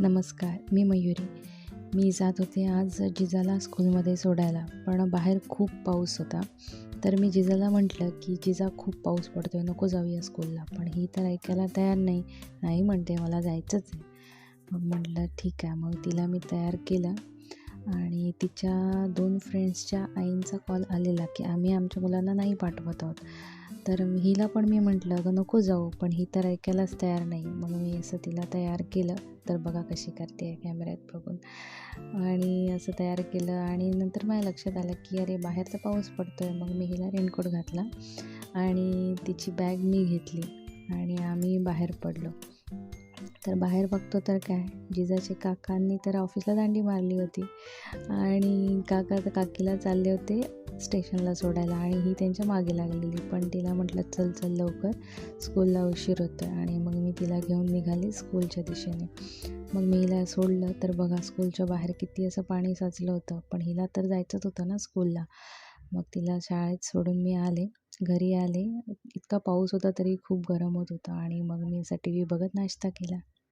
नमस्कार मी मयुरी. मी जात होते आज जिजाला स्कूलमध्ये सोडायला पण बाहेर खूप पाऊस होता. तर मी जिजाला म्हटलं की जिजा खूप पाऊस पडतो आहे नको जाऊया स्कूलला. पण ही तर ऐकायला तयार नाही. नाही म्हणते मला जायचंच आहे. मग म्हटलं ठीक आहे. मग तिला मी तयार केलं. आणि तिच्या दोन फ्रेंड्सच्या आईंचा कॉल आलेला की आम्ही आमच्या मुलांना नाही पाठवत आहोत. तर हिला पण मी म्हटलं अगं नको जाऊ पण ही तर ऐकायलाच तयार नाही. मग मी असं तिला तयार केलं. तर बघा कशी करते आहे कॅमेऱ्यात बघून. आणि असं तयार केलं आणि नंतर माझ्या लक्षात आलं की अरे बाहेर तर पाऊस पडतो आहे मग मी हिला रेनकोट घातला आणि तिची बॅग मी घेतली आणि आम्ही बाहेर पडलो. तर बाहेर बघतो तर काय? जिजाचे काकांनी तर ऑफिसला दांडी मारली होती. आणि काका तर काकीला चालले होते स्टेशनला सोडायला आणि ही त्यांच्या मागे लागलेली. पण तिला म्हटलं चल चल लवकर. स्कूलला उशीर होतं आणि मग मी तिला घेऊन निघाली स्कूलच्या दिशेने. मग मी हिला सोडलं. तर बघा स्कूलच्या बाहेर किती असं पाणी साचलं होतं. पण हिला तर जायचंच होतं ना स्कूलला मग तिला शाळेत सोडून मी आले. घरी आले. इतका पाऊस होता तरी खूप गरम होत होता. आणि मग मी असा टी व्ही बघत नाश्ता केला.